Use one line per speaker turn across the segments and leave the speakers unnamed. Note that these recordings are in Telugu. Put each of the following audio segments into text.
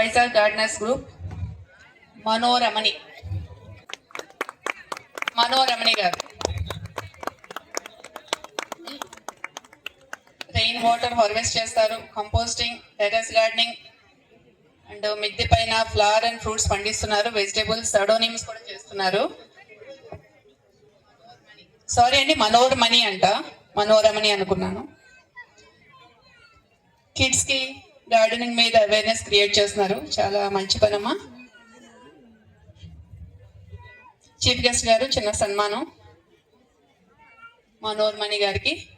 Vizag gardeners group Manoramani. మనోరమణి గారు. రెయిన్ వాటర్ హార్వెస్ట్ చేస్తారు కంపోస్టింగ్ టెర్రస్ గార్డెనింగ్ అండ్ మిద్దె పైన ఫ్లవర్ అండ్ ఫ్రూట్స్ పండిస్తున్నారు వెజిటేబుల్స్ సడోనిమ్స్ కూడా చేస్తున్నారు. సారీ అండి మనోరమణి అంట మనోరమణి అనుకున్నాను. కిడ్స్కి గార్డెనింగ్ మీద అవేర్నెస్ క్రియేట్ చేస్తున్నారు. చాలా మంచి పనమ్మా. చీఫ్ గెస్ట్ గారు చిన్న సన్మానం. మనోర్మణి గారికి.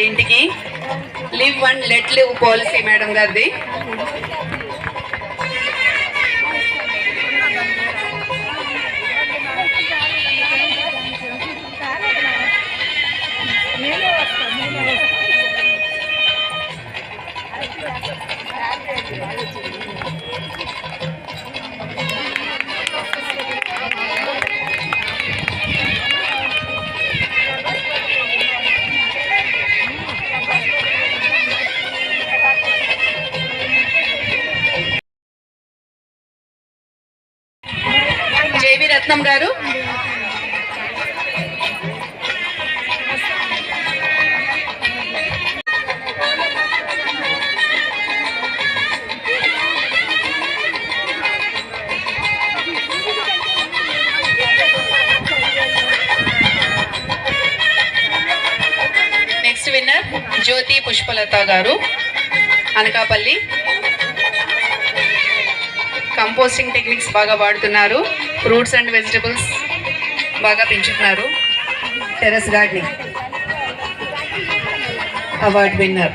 ఇంటికి live one let live policy madam గారిది. నేను రత్నం గారు. నెక్స్ట్ విన్నర్ జ్యోతి పుష్పలత గారు. అనకాపల్లి. కంపోస్టింగ్ టెక్నిక్స్ బాగా వాడుతున్నారు. ఫ్రూట్స్ అండ్ వెజిటబుల్స్ బాగా పెంచుతున్నారు. Terrace gardening award winner.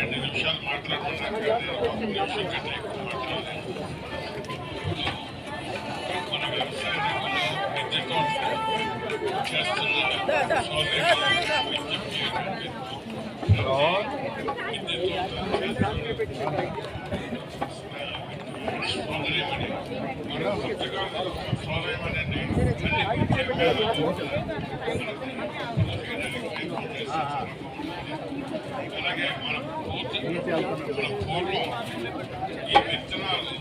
రెండు నిమిషాలు మాట్లాడుతున్నాను ఒక నిమిషం కంటే ఎక్కువ మాట్లాడలేదు మన వ్యవసాయాన్ని విద్యతో అలాగే మనం విత్తనాలు